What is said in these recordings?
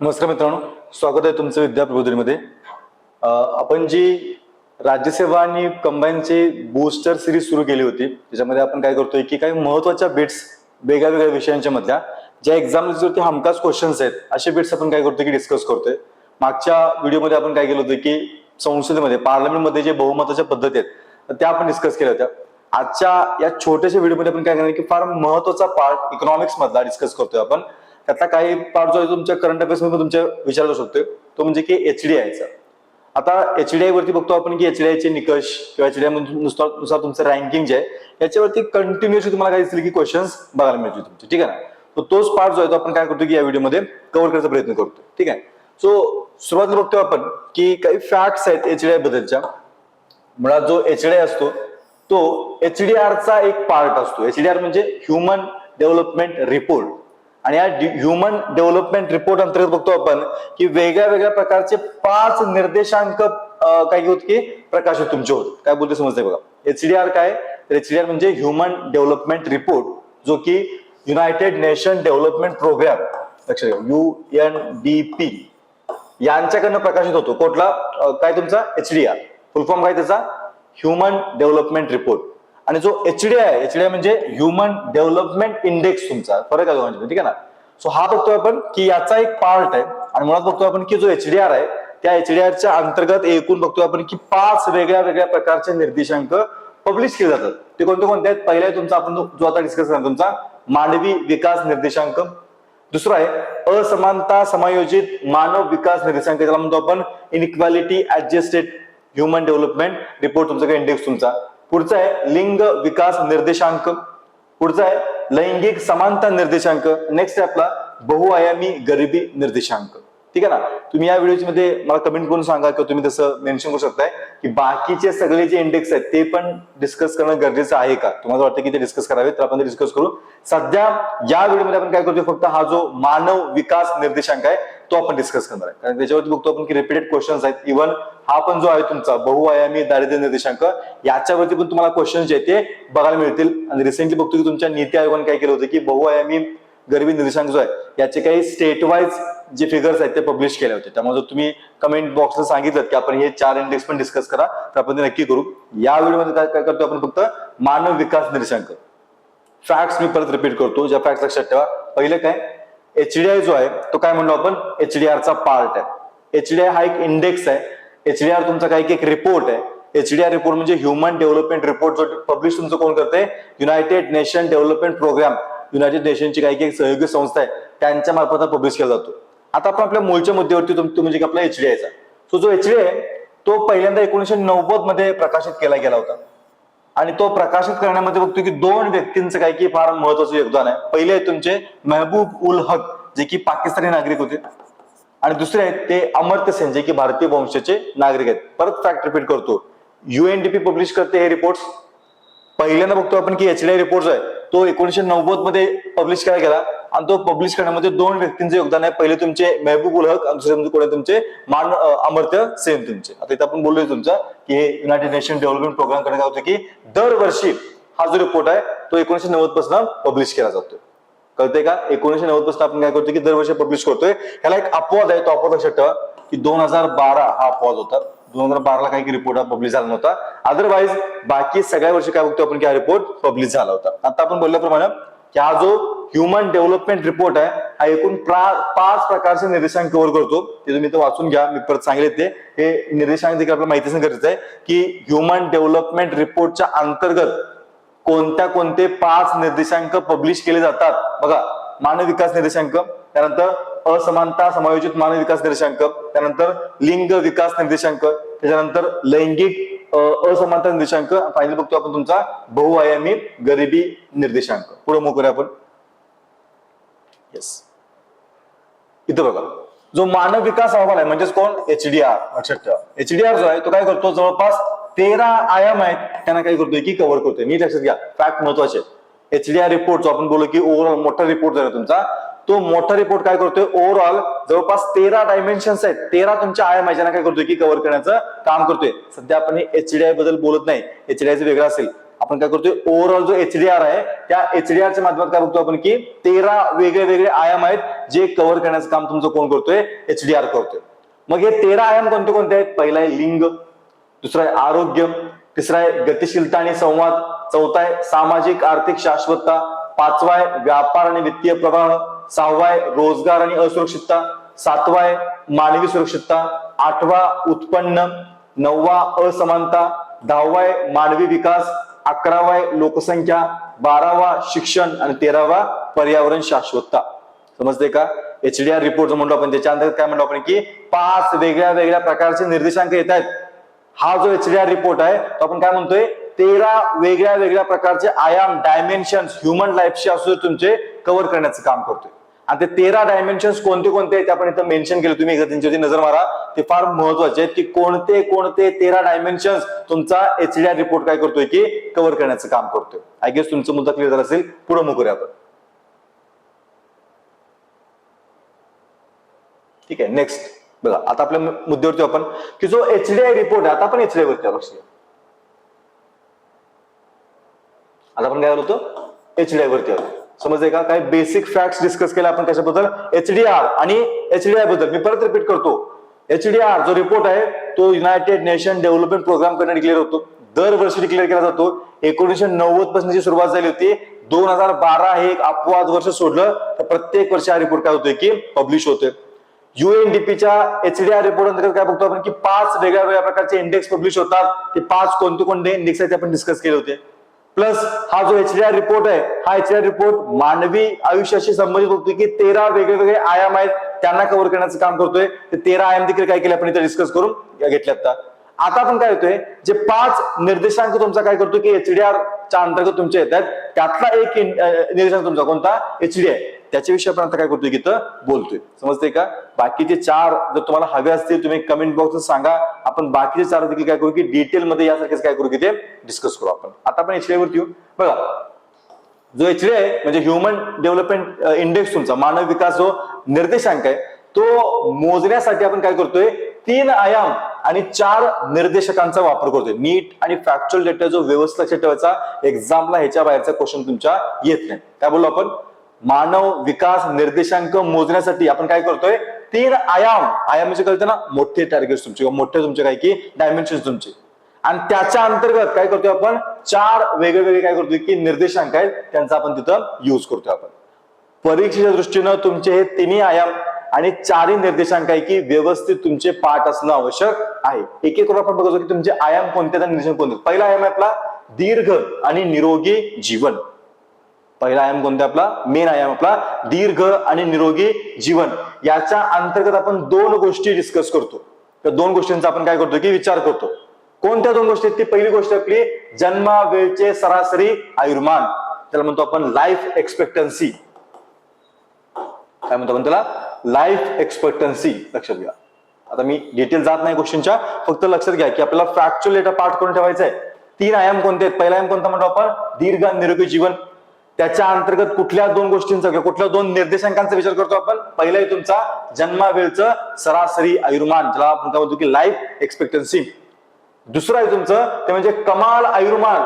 नमस्कार मित्रांनो स्वागत आहे तुमचं विद्याप्रबोधिनीमध्ये अं, आपण जी राज्यसेवा आणि कंबाईनची बूस्टर सिरीज सुरू केली होती त्याच्यामध्ये आपण काय करतोय की काही महत्त्वाच्या बिट्स वेगळ्या वेगळ्या विषयांच्या मधल्या ज्या एक्झामवरती हमखास क्वेश्चन्स आहेत असे बिट्स आपण काय करतोय की डिस्कस करतोय. मागच्या व्हिडिओमध्ये आपण काय केलं होतं की संसदेमध्ये पार्लमेंटमध्ये जे बहुमताच्या पद्धती आहेत त्या आपण डिस्कस केल्या होत्या. आजच्या या छोट्याशा व्हिडिओमध्ये आपण काय करणार की फार महत्त्वाचा पार्ट इकॉनॉमिक्स मधला डिस्कस करतोय आपण. त्यातला काही पार्ट जो आहे तुमच्या करंट अफेअर्समध्ये तुमच्या विचारला शकतोय. तो म्हणजे की एचडीआयचा आता एचडीआय वरती बघतो आपण की एच डी आयचे निकष किंवा एच डी आयनुसार तुमचं रँकिंग जे आहे याच्यावरती कंटिन्युअसली तुम्हाला काय दिसतील की क्वेश्चन्स बघायला मिळतील तुमचे. ठीक आहे ना? तर तोच पार्ट जो आहे तो आपण काय करतो की या व्हिडिओमध्ये कव्हर करायचा प्रयत्न करतो ठीक आहे? सो सुरुवातीला बघतो आपण की काही फॅक्ट्स आहेत एच डी आय बद्दलच्या. मुळात जो एच डी आय असतो तो एचडीआरचा एक पार्ट असतो. एचडीआर म्हणजे ह्युमन डेव्हलपमेंट रिपोर्ट आणि या ह्युमन डेव्हलपमेंट रिपोर्ट अंतर्गत बघतो आपण की वेगळ्या वेगळ्या प्रकारचे पाच निर्देशांक काय होत की प्रकाशित तुमचे होत काय बोलते समजते बघा. एचडीआर काय? तर एचडीआर म्हणजे ह्युमन डेव्हलपमेंट रिपोर्ट जो की युनायटेड नेशन डेव्हलपमेंट प्रोग्राम लक्ष यू एन डी पी यांच्याकडनं प्रकाशित होतो. कुठला? काय तुमचा? एचडीआर फुल फॉर्म काय त्याचा? ह्युमन डेव्हलपमेंट रिपोर्ट आणि जो एचडीआय आहे एचडीआय म्हणजे ह्युमन डेव्हलपमेंट इंडेक्स तुमचा. फरक आहे दोघांच्यामध्ये, ठीक आहे ना? सो हा बघतोय आपण की याचा एक पार्ट आहे आणि मुळात बघतोय आपण की जो एचडीआर आहे त्या एचडीआरच्या अंतर्गत एकूण बघतोय आपण की पाच वेगळ्या वेगळ्या प्रकारचे निर्देशांक पब्लिश केले जातात. ते कोणते कोणते आहेत? पहिला आहे तुमचा आपण जो आता डिस्कस करणार तुमचा मानवी विकास निर्देशांक. दुसरा आहे असमानता समायोजित मानव विकास निर्देशांक. ज्याला म्हणतो आपण inequality adjusted human development report तुमचा इंडेक्स तुमचा? पुढचं आहे लिंग विकास निर्देशांक. पुढचा आहे लैंगिक समानता निर्देशांक. नेक्स्ट आहे आपला बहुआयामी गरिबी निर्देशांक. ठीक आहे ना? तुम्ही या व्हिडिओमध्ये मला कमेंट करून सांगा किंवा तुम्ही तसं मेन्शन करू शकताय की बाकीचे सगळे जे इंडेक्स आहेत ते पण डिस्कस करणं गरजेचं आहे का? तुम्हाला वाटतं की ते डिस्कस करावे तर आपण ते डिस्कस करू. सध्या या व्हिडिओमध्ये आपण काय करतोय? फक्त हा जो मानव विकास निर्देशांक आहे तो आपण डिस्कस करणार आहे. कारण त्याच्यावरती बघतो आपण की रिपीटेड क्वेश्चन्स आहेत. इव्हन हा पण जो आहे तुमचा बहुआयामी दारिद्र्य निर्देशांक याच्यावरती पण तुम्हाला क्वेश्चन जे ते बघायला मिळतील. आणि रिसेंटली बघतो की तुमच्या नीती आयोगाने काय केलं होतं की बहुआयामी गरिबी निर्देशांक जो आहे याचे काही स्टेट वाईज जे फिगर्स आहेत ते पब्लिश केले होते. त्यामुळे जर तुम्ही कमेंट बॉक्सला सांगितलं की आपण हे चार इंडेक्स पण डिस्कस करा तर आपण ते नक्की करू. या व्हिडिओमध्ये काय काय करतो आपण फक्त मानव विकास निर्देशांक. फॅक्ट्स मी परत रिपीट करतो. ज्या फॅक्ट्स लक्षात ठेवा. पहिलं काय? एचडीआय जो आहे तो काय म्हणलो आपण? एचडीआरचा पार्ट आहे. एचडीआय हा एक इंडेक्स आहे. एचडीआर तुमचा काही एक रिपोर्ट आहे. एचडीआर रिपोर्ट म्हणजे ह्युमन डेव्हलपमेंट रिपोर्ट जो पब्लिश तुमचं कोण करते united nation development programme united नेशनची काही काही सहयोगी संस्था आहे. त्यांच्या मार्फत पब्लिश केला जातो. आता आपण आपल्या मूळच्या मुद्द्यावरती तुम- म्हणजे की आपला एचडीआयचा सो जो एचडीआय तो पहिल्यांदा एकोणीशे नव्वदमध्ये प्रकाशित केला गेला होता. आणि तो प्रकाशित करण्यामध्ये बघतो की दोन व्यक्तींचं काय की फार महत्वाचं योगदान आहे. पहिले आहे तुमचे मेहबूब उल हक जे की पाकिस्तानी नागरिक होते. आणि दुसरे आहेत ते अमर्त्य सेन जे की भारतीय वंशाचे नागरिक आहेत. परत फॅक्ट रिपीट करतो. युएनडीपी पब्लिश करते हे रिपोर्ट पहिल्यांदा बघतो आपण की एचडीआय रिपोर्ट आहे. तो एकोणीशे नव्वदमध्ये पब्लिश केला? गेला आणि तो पब्लिश करण्यामध्ये दोन व्यक्तींचे योगदान आहे. पहिले तुमचे महबूब उल हक आणि तुमचे म्हणजे कोण तुमचे? मान अमर्त्य सेन तुमचे. आता इथे आपण बोललोय तुमचा की हे युनायटेड नेशन डेव्हलपमेंट प्रोग्राम करण्यात काय होतं की दरवर्षी हा जो रिपोर्ट आहे तो एकोणीशे नव्वदपासून पब्लिश केला जातो कळतंय का? एकोणीशे नव्वदपासून आपण काय करतो की दरवर्षी पब्लिश करतोय. ह्याला एक अपवाद आहे तो अपवाद लक्षात ठेवा की दोन हजार बारा हा अपवाद होता. दोन हजार बाराला काही रिपोर्ट हा पब्लिश झाला नव्हता. अदरवाईज बाकी सगळ्या वर्षी काय बघतो आपण की हा रिपोर्ट पब्लिश झाला होता. आता आपण बोलल्याप्रमाणे की हा जो ह्युमन डेव्हलपमेंट रिपोर्ट आहे. हा एकूण पाच प्रकारचे निर्देशांक कव्हर करतो. ते तुम्ही इथं वाचून घ्या. मी परत सांगले ते हे निर्देशांक देखील आपल्याला माहिती असणं गरजेचं आहे की ह्युमन डेव्हलपमेंट रिपोर्टच्या अंतर्गत कोणत्या कोणते पाच निर्देशांक पब्लिश केले जातात? बघा मानव विकास निर्देशांक त्यानंतर असमानता समायोजित मानव विकास निर्देशांक त्यानंतर लिंग विकास निर्देशांक त्याच्यानंतर लैंगिक असमानता निर्देशांक फायनल बघतो आपण तुमचा बहुआयामी गरिबी निर्देशांक. पुढे मग करूया आपण. येस इथं बघा. जो मानव विकास अहवाल आहे म्हणजेच कोण? एचडीआर लक्षात ठेवा एचडीआर जो आहे तो काय करतो? जवळपास तेरा आयाम आहेत त्यांना काय करतोय की कव्हर करतोय. नीट लक्षात घ्या. फॅक्ट महत्त्वाचे. एचडीआर रिपोर्ट जो आपण बोललो की ओव्हरऑल मोठा रिपोर्ट झाला तुमचा. तो मोठा रिपोर्ट काय करतोय? ओव्हरऑल जवळपास तेरा डायमेन्शन्स आहेत. तेरा तुमच्या आयाम आहेत काय करतोय की कव्हर करण्याचं काम करतोय. सध्या आपण एचडीआयबद्दल बोलत नाही. एचडीआयचं वेगळं असेल. आपण काय करतोय ओव्हरऑल जो एचडीआर आहे त्या एचडीआर च्या माध्यमात काय बघतो आपण की तेरा वेगळे वेगळे आयाम आहेत जे कव्हर करण्याचं काम तुमचं कोण करतोय? एचडीआर करतोय. मग हे तेरा आयाम कोणते कोणते आहेत? पहिला आहे लिंग दुसरा आहे आरोग्य तिसरा आहे गतिशीलता आणि संवाद चौथा आहे सामाजिक आर्थिक शाश्वतता पाचवा आहे व्यापार आणि वित्तीय प्रवाह सहावा आहे रोजगार आणि असुरक्षितता सातवा आहे मानवी सुरक्षितता आठवा उत्पन्न नववा असमानता दहावा आहे मानवी विकास अकरावा लोकसंख्या बारावा शिक्षण आणि तेरावा पर्यावरण शाश्वतता. समजते का? एचडीआर रिपोर्ट म्हणलो म्हणतो आपण त्याच्या अंतर्गत काय म्हणतो आपण की पाच वेगळ्या वेगळ्या प्रकारचे निर्देशांक येत आहेत. हा जो एचडीआर रिपोर्ट आहे तो आपण काय म्हणतोय? तेरा वेगळ्या वेगळ्या प्रकारचे आयाम डायमेन्शन ह्युमन लाईफशी असू तुमचे कव्हर करण्याचं काम करतोय. आणि ते तेरा डायमेन्शन कोणते कोणते आहेत ते आपण इथं मेन्शन केले. तुम्ही त्यांच्यावरती नजर मारा. ते फार महत्त्वाचे आहेत की कोणते कोणते तेरा डायमेन्शन्स तुमचा एचडीआर रिपोर्ट काय करतोय की कव्हर करण्याचं काम करतोय. आय गेस तुमचा मुद्दा क्लिअर झाला असेल. पुढे मग करूया आपण. ठीक आहे नेक्स्ट बघा आता आपल्या मुद्द्यावरती आपण की जो एचडीआय रिपोर्ट आहे आता आपण एचडीआय वरती आलो. लक्ष आता आपण काय आलो होतो? एचडीआय वरती आलो. समजले का? काही बेसिक फॅक्ट डिस्कस केला आपण कशाबद्दल एचडीआर आणि एचडीआयबद्दल. मी परत रिपीट करतो. एचडीआर जो रिपोर्ट आहे तो युनायटेड नेशन डेव्हलपमेंट प्रोग्रामकडे डिक्लेअर होतो. दरवर्षी डिक्लेअर केला जातो. एकोणीसशे नव्वदपासून जी सुरुवात झाली होती. दोन हजार बारा हे एक अपवाद वर्ष सोडलं. तर प्रत्येक वर्षी हा रिपोर्ट काय होतोय की पब्लिश होतोय. युएनडीपीच्या एचडीआर रिपोर्ट अंतर्गत काय बघतो आपण की पाच वेगळ्या वेगळ्या प्रकारचे इंडेक्स पब्लिश होतात. ते पाच कोणते कोणते इंडेक्स आहेत ते आपण डिस्कस केले होते. प्लस हा जो एचडीआर रिपोर्ट आहे हा एच रिपोर्ट मानवी आयुष्याशी संबंधित होतो की तेरा वेगवेगळे आयाम आहेत त्यांना कव्हर करण्याचं काम करतोय. ते तेरा आयाम देखील काय केले आपण इथे डिस्कस करून घेतले आता. आता आपण काय होतोय जे पाच निर्देशांक तुमचा काय करतो की एचडीआर च्या अंतर्गत तुमचे येतात त्यातला एक निर्देशांक तुमचा कोणता? एचडीआय त्याच्याविषयी आपण आता काय करतोय इथं बोलतोय. समजते का? बाकीचे चार जर तुम्हाला हवे असतील तुम्ही कमेंट बॉक्स सांगा. आपण बाकीचे चार देखील काय करू की डिटेल मध्ये यासारखेच काय करू की ते डिस्कस करू आपण. आता आपण एचडीआय वरती येऊ. बघा. जो एचडीआय म्हणजे ह्युमन डेव्हलपमेंट इंडेक्स तुमचा मानव विकास जो निर्देशांक आहे तो मोजण्यासाठी आपण काय करतोय? तीन आयाम आणि चार निर्देशकांचा वापर करतोय. नीट आणि फॅक्च्युअल डेटा जो व्यवस्थित लक्षात ठेवायचा एक्झामला ह्याच्या बाहेरचा क्वेश्चन तुमच्या येत नाही. काय बोललो आपण? मानव विकास निर्देशांक मोजण्यासाठी आपण काय करतोय? तीन आयाम. आयाम म्हणजे कळतं ना? मोठे टार्गेट तुमचे किंवा मोठे तुमचे काय की डायमेन्शन तुमचे. आणि त्याच्या अंतर्गत काय करतोय आपण? चार वेगळे वेगळे काय करतोय की निर्देशांक आहेत त्यांचा आपण तिथं युज करतोय आपण. परीक्षेच्या दृष्टीनं तुमचे हे तिन्ही आयाम आणि चारही निर्देशांक आहे की व्यवस्थित तुमचे पाठ असणं आवश्यक आहे. एक एक करून आपण बघतो की तुमचे आयाम कोणते निर्देशांक कोणते पहिला आयाम आहे आपला दीर्घ आणि निरोगी जीवन. पहिला आयाम कोणता आपला? मेन आयाम आपला दीर्घ आणि निरोगी जीवन. याच्या अंतर्गत आपण दोन गोष्टी डिस्कस करतो. त्या दोन गोष्टींचा आपण काय करतो की विचार करतो. कोणत्या दोन गोष्टी आहेत? ती पहिली गोष्ट आपली जन्मा वेळचे सरासरी आयुर्मान. त्याला म्हणतो आपण लाईफ एक्सपेक्टन्सी काय म्हणतो आपण त्याला? लाईफ एक्सपेक्टन्सी लक्षात घ्या. आता मी डिटेल जात नाही गोष्टींच्या. फक्त लक्षात घ्या की आपल्याला फॅक्च्युअल डेटा पाठ करून ठेवायचा आहे तीन आयाम कोणते आहेत? पहिला आयाम कोणता म्हणतो आपण? दीर्घ निरोगी जीवन. त्याच्या अंतर्गत कुठल्या दोन गोष्टींचा किंवा कुठल्या दोन निर्देशांकांचा विचार करतो आपण? पहिला आहे तुमचा जन्मावेळचं सरासरी आयुर्मान ज्याला आपण काय म्हणतो की लाईफ एक्सपेक्टन्सी दुसरं आहे तुमचं ते म्हणजे कमाल आयुर्मान.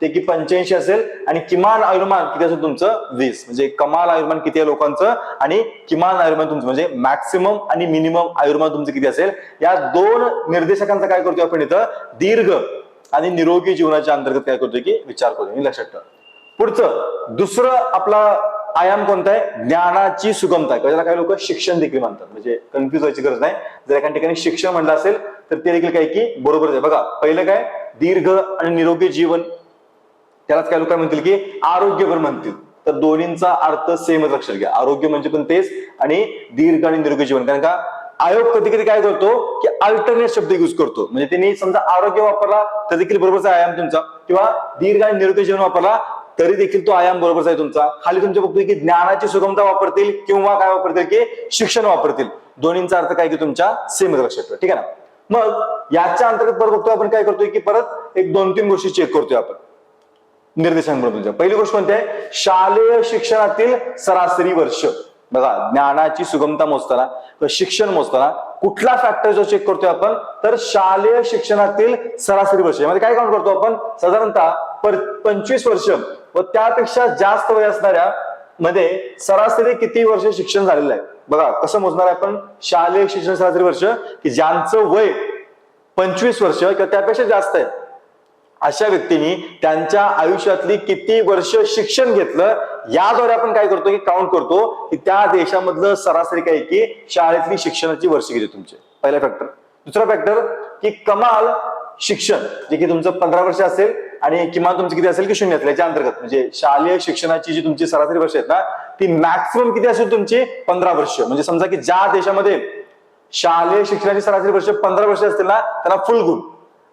ते की पंच्याऐंशी असेल. आणि किमान आयुर्मान किती असेल तुमचं? वीस. म्हणजे कमाल आयुर्मान किती आहे लोकांचं? आणि किमान आयुर्मान तुमचं म्हणजे मॅक्सिमम आणि मिनिमम आयुर्मान तुमचं किती असेल? या दोन निर्देशकांचा काय करतोय आपण इथं? दीर्घ आणि निरोगी जीवनाच्या अंतर्गत काय करतोय की? विचार करतोय. लक्षात ठेवा. पुढचं दुसरं आपला आयाम कोणता आहे ज्ञानाची सुगमता किंवा ज्याला काही लोक शिक्षण देखील म्हणतात. म्हणजे कन्फ्युज व्हायची गरज नाही. जर एका ठिकाणी शिक्षण म्हणलं असेल तर ते देखील काय की बरोबर आहे. बघा पहिलं काय? दीर्घ आणि निरोगी जीवन. त्यालाच काय लोक म्हणतील की आरोग्यभर म्हणतील. तर दोन्हींचा अर्थ सेमच लक्षात घ्या. आरोग्य म्हणजे पण तेच आणि दीर्घ आणि निरोगी जीवन. कारण का? आयोग कधी कधी काय करतो? की अल्टरनेट शब्द युज करतो. म्हणजे त्यांनी समजा आरोग्य वापरला तर देखील बरोबरचा आयाम तुमचा. किंवा दीर्घ आणि निरोगी जीवन वापरला तरी देखील तो आयाम बरोबरच आहे तुमचा. खाली तुमच्या बघतोय की ज्ञानाची सुगमता वापरतील किंवा काय वापरतील की शिक्षण वापरतील. दोन्हींचा अर्थ काय की तुमच्या सेमच लक्षात ठेवा. ठीक आहे ना? मग याच्या अंतर्गत परत बघतोय आपण काय करतोय की परत एक दोन तीन गोष्टी चेक करतोय आपण. निर्देशांक तुमच्या. पहिली गोष्ट कोणती आहे? शालेय शिक्षणातील सरासरी वर्ष. बघा ज्ञानाची सुगमता मोजताना शिक्षण मोजताना कुठला फॅक्टर जो चेक करतोय आपण? तर शालेय शिक्षणातील सरासरी वर्ष. यामध्ये काय काउंट करतो आपण? साधारणतः पंचवीस वर्ष व त्यापेक्षा जास्त वय असणाऱ्या मध्ये सरासरी किती वर्ष शिक्षण झालेलं आहे? बघा कसं मोजणार आहे आपण? शालेय शिक्षण सरासरी वर्ष की ज्यांचं वय पंचवीस वर्ष किंवा त्यापेक्षा जास्त आहे. अशा व्यक्तींनी त्यांच्या आयुष्यातली किती वर्ष शिक्षण घेतलं याद्वारे आपण काय करतो की काउंट करतो की त्या देशामधलं सरासरी काय की शाळेतली शिक्षणाची वर्ष किती तुमचे. पहिला फॅक्टर दुसरा फॅक्टर की कमाल शिक्षण जे की तुमचं पंधरा वर्ष असेल आणि किमान तुमचं किती असेल की शून्य असेल याच्या अंतर्गत. म्हणजे शालेय शिक्षणाची जी तुमची सरासरी वर्ष आहेत ना ती मॅक्सिमम किती असेल तुमची? पंधरा वर्ष. म्हणजे समजा की ज्या देशामध्ये शालेय शिक्षणाची सरासरी वर्ष पंधरा वर्ष असतील ना त्यांना फुल गुण.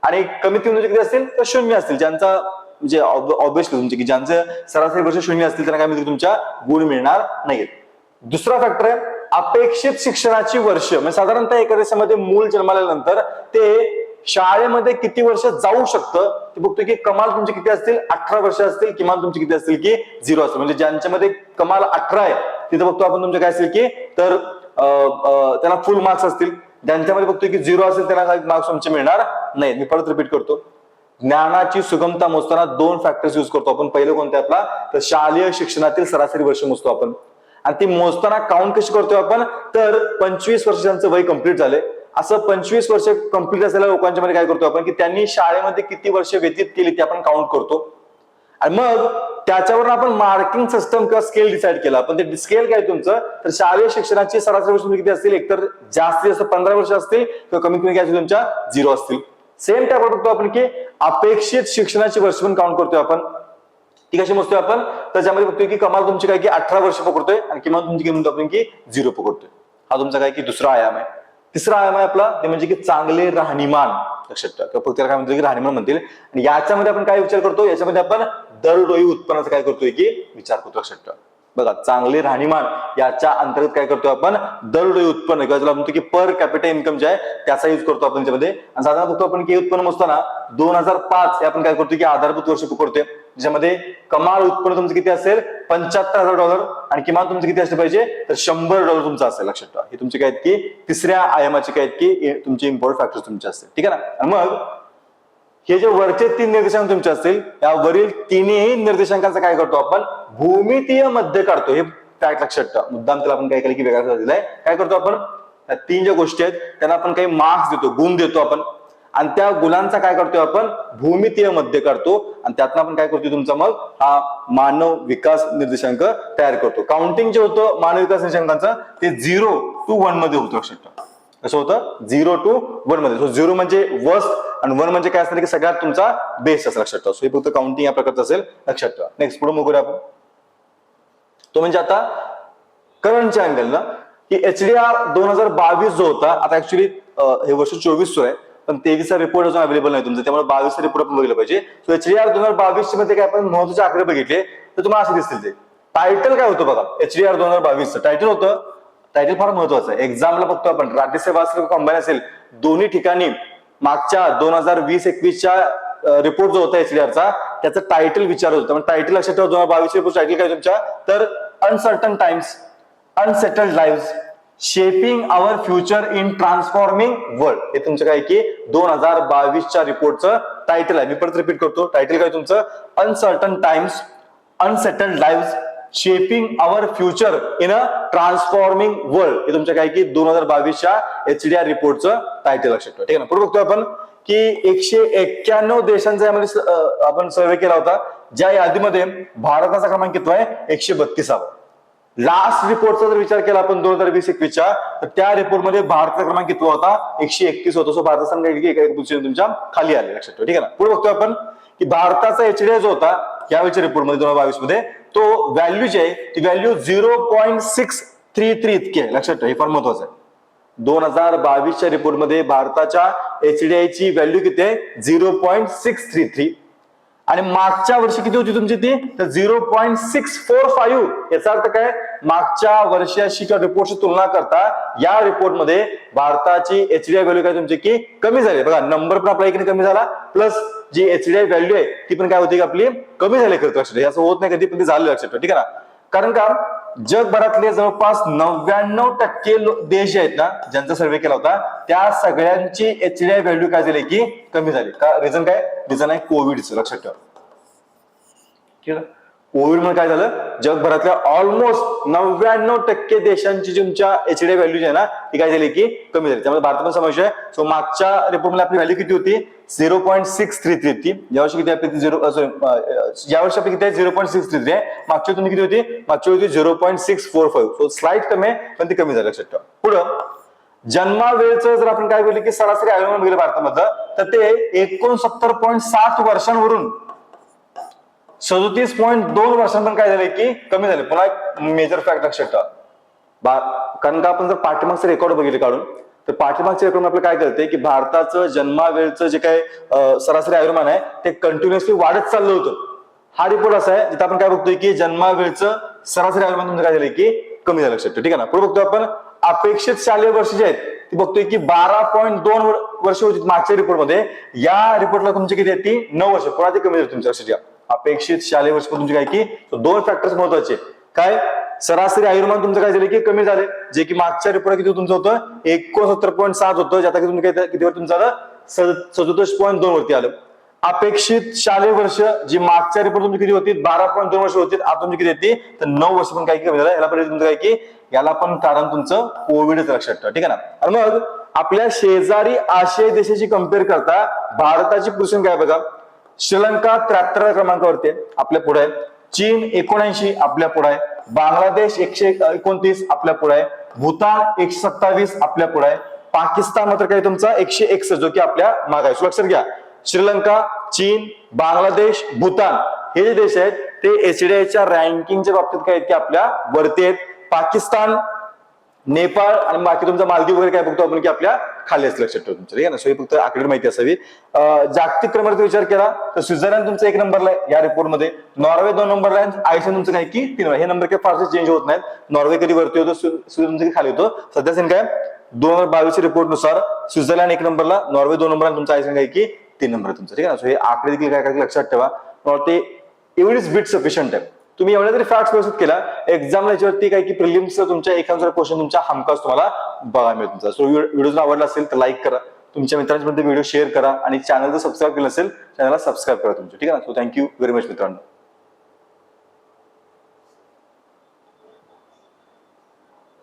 आणि कमीत कमी म्हणजे किती असतील? तर शून्य असतील. ज्यांचा म्हणजे ऑब्विसली तुमचे की ज्यांचं सरासरी वर्ष शून्य असतील त्यांना काय मिळतील तुमच्या गुण मिळणार नाहीत दुसरा फॅक्टर आहे अपेक्षित शिक्षणाची वर्ष. म्हणजे साधारणतः एका देशामध्ये मूल जन्माल्यानंतर ते शाळेमध्ये किती वर्ष जाऊ शकतं ते बघतो की कमाल तुमचे किती असतील? अठरा वर्ष असतील किमान तुमचे किती असतील की झिरो असतील. म्हणजे ज्यांच्यामध्ये कमाल अठरा आहे तिथं बघतो आपण तुमचे काय असेल की तर त्यांना फुल मार्क्स असतील. ज्यांच्यामध्ये बघतोय की झिरो असेल त्यांना काही मार्क्स तुमचे मिळणार नाही. मी परत रिपीट करतो. ज्ञानाची सुगमता मोजताना दोन फॅक्टर्स युज करतो आपण. पहिलं कोणते आपला? तर शालेय शिक्षणातील सरासरी वर्ष मोजतो आपण. आणि ती मोजताना काउंट कशी करतोय आपण? तर पंचवीस वर्षांचं वय कंप्लीट झाले असं पंचवीस वर्ष कंप्लीट असलेल्या लोकांच्या मध्ये काय करतो आपण की त्यांनी शाळेमध्ये किती वर्ष व्यतीत केली ते आपण काउंट करतो. आणि मग त्याच्यावर आपण मार्किंग सिस्टम किंवा स्केल डिसाईड केला. पण ते स्केल काय तुमचं? तर शालेय शिक्षणाची सरासरी वर्ष किती असतील? एकतर जास्तीत जास्त पंधरा वर्ष असतील किंवा कमीत कमी काय असतील तुमच्या? झिरो असतील. सेम टाईप बघतो आपण की अपेक्षित शिक्षणाची वर्ष पण काउंट करतोय आपण. ती कशी मोजतोय आपण? त्याच्यामध्ये बघतोय की कमाल तुमची काय की अठरा वर्ष पकडतोय आणि किमान तुमची किंमत आपण की झिरो पकडतोय. हा तुमचा काय की दुसरा आयाम आहे. तिसरा आयाम आहे आपला ते म्हणजे की चांगले राहणीमान. लक्षात ठेवा. फक्त काय म्हणतो की राहणीमान म्हणतील आणि याच्यामध्ये आपण काय विचार करतो? याच्यामध्ये आपण दरडोई उत्पन्नाचा काय करतोय की विचार करतो? लक्षात ठेवा. बघा चांगले राहणीमान याच्या अंतर्गत काय करतो आपण? दरडोई उत्पन्न. किंवा ज्याला म्हणतो की पर कॅपिटल इन्कम जे आहे त्याचा युज करतो आपण त्याच्यामध्ये. आणि साधारण बघतो आपण की उत्पन्न उत्पन्न मोजताना दोन हजार पाच हे आपण काय करतो की आधारभूत वर्ष पकडतोय ज्यामध्ये कमाल उत्पन्न तुमचं किती असेल? पंच्याहत्तर हजार डॉलर. आणि किमान तुमचं किती असलं पाहिजे? तर शंभर डॉलर तुमचं असेल लक्षात ठेवा. हे तुमचे काय आहेत की? तिसऱ्या आयामाचे काय आहेत की? तुमचे इम्पॉर्टंट फॅक्टर्स तुमचे असतील. ठीक आहे ना? मग हे जे वरचे तीन निर्देशांक तुमचे असतील या वरील तिन्ही निर्देशांकांचा काय करतो आपण? भूमितीय मध्य काढतो. हे फॅक्ट लक्षात ठेवा. मुद्दाम त्याला आपण काय केलं की वेगळा दिलाय. काय करतो आपण? तीन ज्या गोष्टी आहेत त्यांना आपण काही मार्क्स देतो गुण देतो आपण. आणि त्या गुणांचा काय करतोय आपण? भूमितीयमध्ये काढतो आणि त्यातनं आपण काय करतो तुमचा मग? हा मानव विकास निर्देशांक तयार करतो. काउंटिंग जे होतं मानव विकास निर्देशांकांचं ते झिरो टू वनमध्ये होतं लक्षात ठेवा. कसं होतं? झिरो टू वनमध्ये. सो झिरो म्हणजे वर्स्ट आणि वन म्हणजे काय असणार की सगळ्यात तुमचा बेस असं लक्षात ठेवा. सो हे फक्त काउंटिंग या प्रकारचं असेल लक्षात ठेवा. नेक्स्ट पुढे मग आपण. तो म्हणजे आता करंटच्या अँगल ना की एच डी आर दोन हजार बावीस जो होता आता ऍक्च्युली हे वर्ष चोवीस जो आहे. पण तेवीसचा रिपोर्ट अजून अवेलेबल नाही तुमचा. त्यामुळे बावीसचा रिपोर्ट आपण बघितलं पाहिजे. सो एच डी आर दोन हजार बावीसमध्ये काय आपण महत्त्वाचे आकडे बघितले तर तुम्हाला असे दिसतील ते. टायटल काय होतं बघा? एच डी आर दोन हजार बावीसचं. टायटल होतं टायटल फार महत्वाचं आहे. एक्झामला बघतो आपण. राज्यसेवा असेल कंबाईन असेल? दोन्ही ठिकाणी मागच्या दोन हजार वीस एकवीसच्या रिपोर्ट जो होता एचडीआरचा त्याचं टायटल विचारत होतं. टायटल लक्षात ठेवा दोन हजार बावीस रिपोर्ट टायटल काय तुमच्या? तर uncertain times unsettled live shaping our future in transforming world हे तुमचं काय की दोन हजार बावीसच्या रिपोर्टचं टायटल आहे. मी परत रिपीट करतो. टायटल काय तुमचं? Uncertain times unsettled live shaping our future in a transforming world हे तुमच्या काय की दोन हजार बावीसच्या एचडीआर रिपोर्टचं टायटल लक्षात ठेवा. ठीक आहे ना? पुढे बघतोय आपण की एकशे एक्क्याण्णव देशांचा यामध्ये आपण सर्वे केला होता. ज्या यादीमध्ये भारताचा क्रमांक किती आहे? एकशे बत्तीसावा. लास्ट रिपोर्टचा जर विचार केला आपण दोन हजार वीस एकवीसच्या तर त्या रिपोर्टमध्ये भारताचा क्रमांक किती होता? एकशे एकतीस होता. सो भारताचा काय तुमच्या खाली आले लक्षात ठेवा. ठीक आहे ना? पुढे बघतोय आपण की भारताचा एचडीआय जो होता यावेळच्या रिपोर्टमध्ये दोन हजार बावीसमध्ये तो व्हॅल्यू जी आहे ती value zero point six three three इतकी आहे. लक्षात ठेवा हे फार महत्वाचं आहे. दोन हजार बावीसच्या रिपोर्टमध्ये भारताच्या एचडीआय ची व्हॅल्यू किती आहे? Zero point six three three आणि मागच्या वर्षी किती होती तुमची ती? तर zero point six four five याचा अर्थ काय? मागच्या वर्षाशी किंवा रिपोर्टची तुलना करता या रिपोर्टमध्ये भारताची एचडीआय व्हॅल्यू काय तुमची? की कमी झाली. बघा नंबर पण आपला इकडे कमी झाला प्लस जी एचडीआय व्हॅल्यू आहे ती पण काय होती की आपली? कमी झाली खरं लक्षात ठेवा. असं होत नाही कधी पण ते झालं लक्षात ठीक आहे ना? कारण का? जगभरातले जवळपास नव्याण्णव टक्के देश जे आहेत ना ज्यांचा सर्वे केला होता त्या सगळ्यांची एच डी आय व्हॅल्यू काय झाली की कमी झाली. का रिझन काय? रिझन आहे कोविडचं लक्षात ठेवा. ठीक आहे कोविडमध्ये काय झालं? जगभरातल्या ऑलमोस्ट नव्याण्णव टक्के देशांची जी तुमच्या एच डी व्हॅल्यू जी आहे ना ती काय झाली की कमी झाली. त्यामुळे भारतात पण समावेश आहे. सो मागच्या रिपोर्टमध्ये आपली व्हॅल्यू किती होती? Zero point six three three होती. यावर्षी किती आपली झिरो सॉरी यावर्षी आपली किती आहे? Zero point six three three आहे. मागच्या तुम्ही किती होती? मागच्या होती zero point six four five so slight कमी आहे पण ती कमी झाली लक्षात ठेवा. पुढं जन्मावेळचं जर आपण काय बोलले की सरासरी आयुर्मान बघितलं भारतामधलं तर ते एकोणसत्तर पॉईंट सात वर्षांवरून सदोतीस पॉईंट दोन वर्षांपर्यंत काय झालंय की कमी झाले पुन्हा एक मेजर फॅक्ट लक्षात ठेवा. कारण का आपण जर पाठीमागचे रेकॉर्ड बघितले काढून तर पाठीमागचे रेकॉर्ड आपलं काय करते की भारताचं जन्मावेळचं जे काय सरासरी आयुर्मान आहे ते कंटिन्युअसली वाढत चाललं होतं. हा रिपोर्ट असा आहे जिथे आपण काय बघतोय की जन्मावेळचं सरासरी आयुर्मान तुमचं काय झालं की कमी झालं लक्षात. ठीक आहे ना? पुढे बघतोय आपण अपेक्षित शालेय वर्ष जे आहेत ती बघतोय की बारा पॉईंट दोन वर्ष होती मागच्या रिपोर्टमध्ये या रिपोर्टला तुमची किती आहेत ती? नऊ वर्ष. पुन्हा कमी झाली तुमच्या लक्षात अपेक्षित शालेय वर्ष तुमची काय की दोन फॅक्टर्स महत्त्वाचे. काय? सरासरी आयुर्मान तुमचं काय झालं? की कमी झाले. जे की मागच्या रिपोर्ट किती तुमचं होतं? एकोणसत्तर पॉईंट सात होतं. ज्यात की तुम्ही किती कितीवर तुमचं आलं सदुसष्ट पॉईंट दोन वरती आलं. अपेक्षित शालेय वर्ष जी मागच्या रिपोर्ट तुमची किती होती? बारा पॉईंट दोन वर्ष होती. आता तुमची किती येते तर नऊ वर्ष पण काही कमी झालं. याला पण तुमचं काय की याला पण कारण तुमचं कोविडच लक्षात ठेवा. ठीक आहे ना? आणि मग आपल्या शेजारी आशियाई देशाची कंपेअर करता भारताची पोझिशन काय बघा? श्रीलंका त्र्याहत्तर क्रमांकावरती आपल्या पुढे आहे. चीन एकोणऐंशी आपल्या पुढे आहे. बांगलादेश एकशे एकोणतीस आपल्या पुढे आहे. भूतान एकशे सत्तावीस आपल्या पुढे आहे. पाकिस्तान मात्र काय तुमचा? एकशे एकसष्ट जो की आपल्या माग आहे. लक्षात घ्या. श्रीलंका चीन बांगलादेश भूतान हे जे देश आहेत ते एचडीआयच्या रँकिंगच्या बाबतीत काय आहेत की आपल्या वरती आहेत. पाकिस्तान नेपाळ आणि बाकी तुमचा मालदीव वगैरे काय बघतो आपण की आपल्या खाली असं लक्षात ठेवा तुमचं ठीक आहे ना सो फक्त आकडे माहिती असावी. जागतिक क्रमांकाचा विचार केला तर स्वित्झर्लंड तुमचा एक नंबरला आहे या रिपोर्टमध्ये नॉर्वे दोन नंबरला आहे आयसलँड तुमचं काय की तीन हे नंबर काय फारसे चेंज होत नाहीत. नॉर्वे कधी वरती होतो स्वित्झर्लंड कधी खाली होतो. सध्या सीन काय? दोन हजार बावीस रिपोर्टनुसार स्वित्झर्लंड एक नंबरला नॉर्वे दोन नंबरला तुमचा आयसलँड काय की तीन नंबर आहे तुमचं. ठीक आहे ना? सो हे आकडे देखील काय काय लक्षात ठेवा. ते एवढीच बिट सफिशियंट आहे. तुम्ही एवढ्या तरी फॅक्ट व्यवस्थित केला एक्झामला याच्यावरती काय की प्रिलिम्स तुमच्या एखादा क्वेश्चन तुमच्या हमखास तुम्हाला बघा मिळेल तुमचा सो व्हिडिओ जर आवडला असेल तर लाईक करा. तुमच्या मित्रांमध्ये व्हिडिओ शेअर करा आणि चॅनल जर सबस्क्राईब केलं असेल चॅनलला सबस्क्राईब करा तुमच्या ठीक आहे ना? सो थँक्यू व्हेरी मच मित्रांनो.